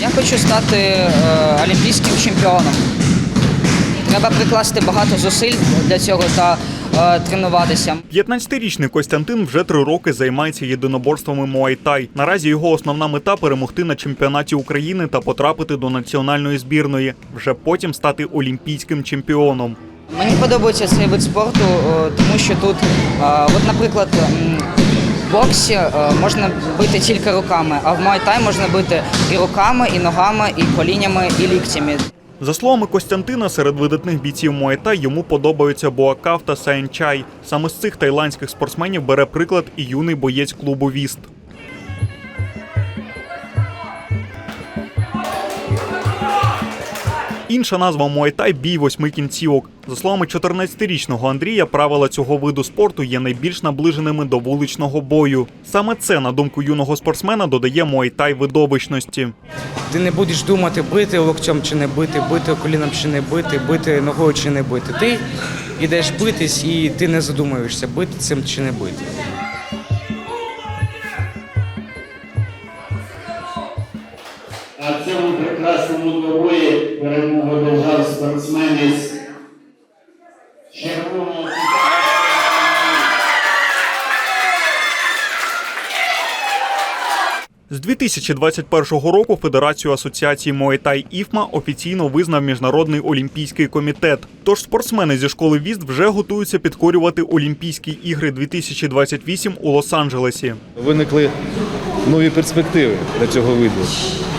Я хочу стати е, олімпійським чемпіоном. Треба прикласти багато зусиль для цього та е, тренуватися. 15-річний Костянтин вже три роки займається єдиноборствами Муайтай. Наразі його основна мета перемогти на чемпіонаті України та потрапити до національної збірної. Вже потім стати олімпійським чемпіоном. Мені подобається цей вид спорту, е, тому що тут, е, от, наприклад, м, боксі е, можна бити тільки руками, а в муайтай можна бити і руками, і ногами, і колінями, і ліктями. За словами Костянтина, серед видатних бійців Муайтай йому подобаються Боакав та Саєнчай. Саме з цих тайландських спортсменів бере приклад і юний боєць клубу Віст. Інша назва Муайтай бій восьми кінцівок. За словами 14-річного Андрія, правила цього виду спорту є найбільш наближеними до вуличного бою. Саме це, на думку юного спортсмена, додає Муайтай видовищності. Ти не будеш думати, бити локтем чи не бити, бити коліном чи не бити, бити ногою чи не бити. Ти йдеш битись і ти не задумуєшся, бити цим чи не бити. А в цьому прекрасному двобої перемогу держав спортсмен із червоного. З 2021 року Федерацію асоціації Муайтай ІФМА офіційно визнав Міжнародний олімпійський комітет. Тож спортсмени зі школи Віст вже готуються підкорювати Олімпійські ігри 2028 у Лос-Анджелесі. виникли нові перспективи для цього виду.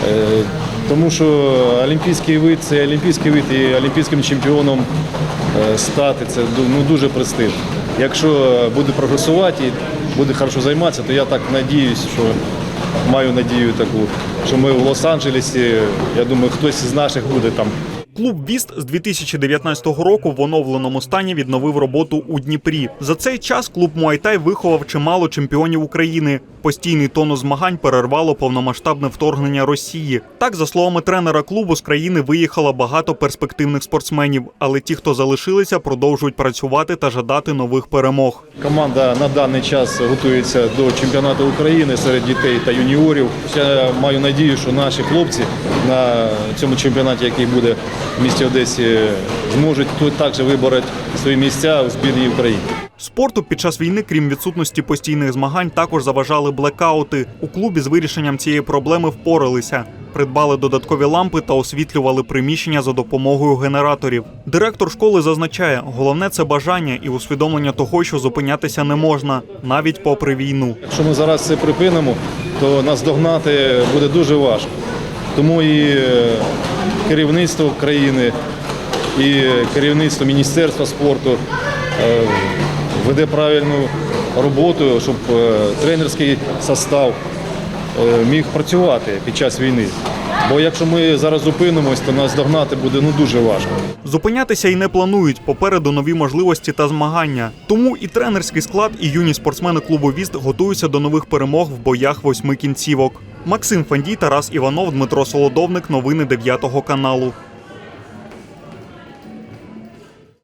Е, Тому що олімпійський вид це олімпійський вид і олімпійським чемпіоном е, стати це ну, дуже престижно. Якщо буде прогресувати і буде хорошо займатися, то я так надіюсь, що маю надію таку, що ми в Лос-Анджелесі, я думаю, хтось з наших буде там Клуб Віст з 2019 року в оновленому стані відновив роботу у Дніпрі. За цей час клуб Муайтай виховав чимало чемпіонів України. Постійний тонус змагань перервало повномасштабне вторгнення Росії. Так, за словами тренера клубу, з країни виїхало багато перспективних спортсменів, але ті, хто залишилися, продовжують працювати та жадати нових перемог. Команда на даний час готується до чемпіонату України серед дітей та юніорів. Я маю надію, що наші хлопці на цьому чемпіонаті, який буде в місті Одесі, зможуть тут також вибороти свої місця у збірній України. Спорту під час війни, крім відсутності постійних змагань, також заважали блекаути. У клубі з вирішенням цієї проблеми впоралися. Придбали додаткові лампи та освітлювали приміщення за допомогою генераторів. Директор школи зазначає, головне це бажання і усвідомлення того, що зупинятися не можна, навіть попри війну. Якщо ми зараз це припинимо, то нас догнати буде дуже важко. Тому і е, керівництво країни, і керівництво Міністерства спорту е, веде правильну роботу, щоб е, тренерський состав е, міг працювати під час війни. Бо якщо ми зараз зупинимось, то нас догнати буде ну дуже важко. Зупинятися й не планують. Попереду нові можливості та змагання. Тому і тренерський склад, і юні спортсмени клубу Віст готуються до нових перемог в боях восьми кінцівок. Максим Фандій, Тарас Іванов, Дмитро Солодовник. Новини 9 каналу.